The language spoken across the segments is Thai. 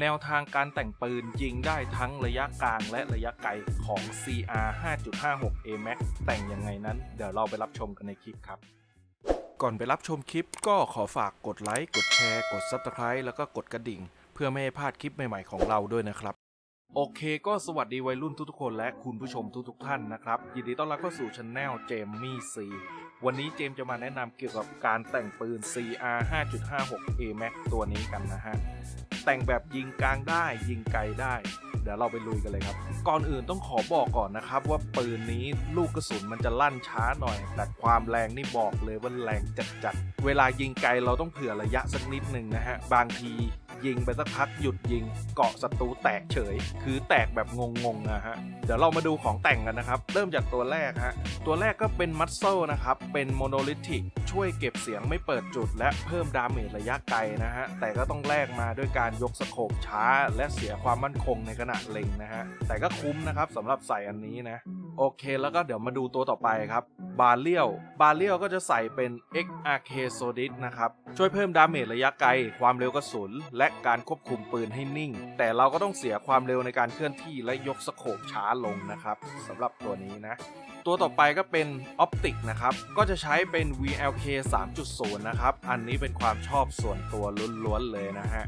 แนวทางการแต่งปืนยิงได้ทั้งระยะกลางและระยะไกลของ CR 5.56 AMAX แต่งยังไงนั้น เดี๋ยวเราไปรับชมกันในคลิปครับก่อนไปรับชมคลิปก็ขอฝากกดไลค์ กดแชร์ กด Subscribe แล้วก็กดกระดิ่ง เพื่อไม่ให้พลาดคลิปใหม่ๆของเราด้วยนะครับ โอเคก็สวัสดีวัยรุ่นทุกๆคนและคุณผู้ชมทุกๆท่านนะครับ ยินดีต้อนรับเข้าสู่ช anel เจมมี่ซีวันนี้เจมส์จะมาแนะนำเกี่ยวกับการแต่งปืน CR 5.56 AMAX ตัวนี้กันนะฮะ แต่งแบบยิงกลางได้ ยิงไกลได้ เดี๋ยวเราไปลุยกันเลยครับ ก่อนอื่นต้องขอบอกก่อนนะครับ ว่าปืนนี้ลูกกระสุนมันจะลั่นช้าหน่อย แต่ความแรงนี่บอกเลยว่าแรงจัดๆ เวลายิงไกลเราต้องเผื่อระยะสักนิดหนึ่งนะฮะ บางที ยิงไปสักพักหยุดยิง เกาะศัตรูแตกเฉย คือแตกแบบงงๆนะฮะ เดี๋ยวเรามาดูของแต่งกันนะครับ เริ่มจากตัวแรกฮะ ตัวแรกก็เป็นมั s เซ e นะครับ เป็นโมโนลิธิกช่วยเก็บเสียงไม่เปิดจุด และเพิ่มดาเมจระยะไกลนะฮะ แต่ก็ต้องแลกมาด้วยการยกสโคปช้า และเสียความมั่นคงในขณะเล็งนะฮะ แต่ก็คุ้มนะครับสำหรับใส่อันนี้นะ โอเค แล้วก็เดี๋ยวมาดูตัวต่อไปครับ บาเลียว บาเลียวก็จะใส่เป็น XRK s o d i s นะครับ ช่วยเพิ่มดาเมจระยะไกล ความเร็วกระสุน และการควบคุมปืนให้นิ่ง แต่เราก็ต้องเสียความเร็วในการเคลื่อนที่และยกสโคปช้าลงนะครับสำหรับตัวนี้นะตัวต่อไปก็เป็นออปติกนะครับ ก็จะใช้เป็น VLK 3.0 นะครับ อันนี้เป็นความชอบส่วนตัวล้วนๆเลยนะฮะ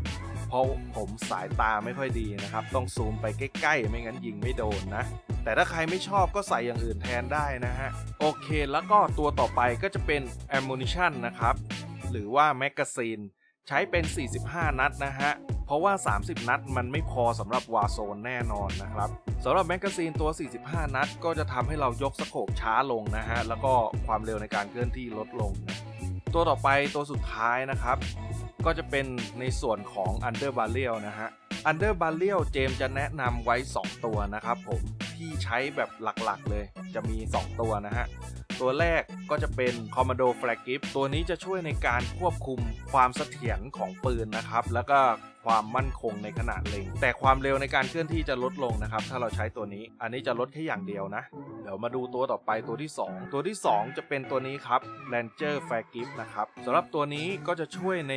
เพราะผมสายตาไม่ค่อยดีนะครับ ต้องซูมไปใกล้ๆ ไม่งั้นยิงไม่โดนนะ แต่ถ้าใครไม่ชอบก็ใส่อย่างอื่นแทนได้นะฮะ โอเคแล้วก็ตัวต่อไปก็จะเป็น ammunition นะครับ หรือว่าแมกกาซีนใช้เป็น 45 นัดนะฮะ เพราะว่า 30 นัดมันไม่พอสำหรับวาโซนแน่นอนนะครับสำหรับแมกกาซีนตัว 45 นัด ก็จะทำให้เรายกสโคปช้าลงนะฮะ แล้วก็ความเร็วในการเคลื่อนที่ลดลงนะตัวต่อไปตัวสุดท้ายนะครับ ก็จะเป็นในส่วนของ Under Barrel นะฮะ Under Barrel เจมจะแนะนำไว้ 2 ตัวนะครับผม ที่ใช้แบบหลักๆเลย จะมี 2 ตัวนะฮะ ตัวแรกก็จะเป็น Commando Flag Grip ตัวนี้จะช่วยในการควบคุมความเสถียรของปืนนะครับ แล้วก็ความมั่นคงในขณะเล็ง แต่ความเร็วในการเคลื่อนที่จะลดลงนะครับ ถ้าเราใช้ตัวนี้ อันนี้จะลดแค่อย่างเดียวนะ เดี๋ยวมาดูตัวต่อไปตัวที่ 2 ตัวที่ 2 จะเป็นตัวนี้ครับ Ranger Flag g i p นะครับสำหรับตัวนี้ก็จะช่วยใน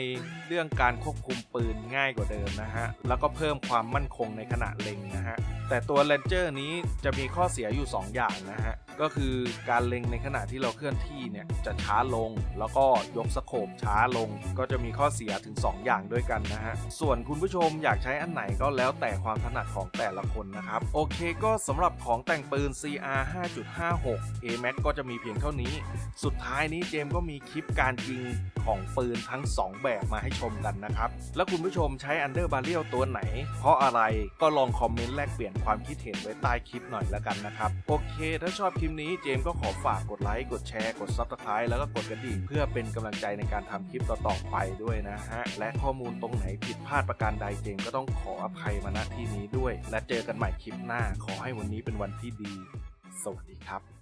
เรื่องการควบคุมปืนง่ายกว่าเดิมนะฮะ แล้วก็เพิ่มความมั่นคงในขณะเล็งนะฮะ แต่ตัว Ranger นี้จะมีข้อเสียอยู่ 2 อย่างนะฮะ ก็คือการเล็งในขณะที่เราเคลื่อนที่เนี่ยจะช้าลง แล้วก็ยกสโคปช้าลง ก็จะมีข้อเสียถึง 2 อย่างด้วยกันนะฮะ ส่วนคุณผู้ชมอยากใช้อันไหนก็แล้วแต่ความถนัดของแต่ละคนนะครับ โอเคก็สำหรับของแต่งปืน CR 5.56 AMAX ก็จะมีเพียงเท่านี้ สุดท้ายนี้เจมก็มีคลิปการยิงของปืนทั้ง 2 แบบมาให้ชมกันนะครับ แล้วคุณผู้ชมใช้ Under Barrel ตัวไหน เพราะอะไรก็ลองคอมเมนต์แลกเปลี่ยนความคิดเห็นไว้ใต้คลิปหน่อยละกันนะครับ โอเค ถ้าชอบลิปนี้เจมส์ก็ขอฝากกดไลค์ กดแชร์ กด s u b สไครต์แล้วก็กดกระดิ่งเพื่อเป็นกำลังใจในการทำคลิปต่อๆไปด้วยนะฮะ และข้อมูลตรงไหนผิดพลาดประการใดเจมส์ก็ต้องขออภัยมาณที่นี้ด้วย และเจอกันใหม่คลิปหน้า ขอให้วันนี้เป็นวันที่ดี สวัสดีครับ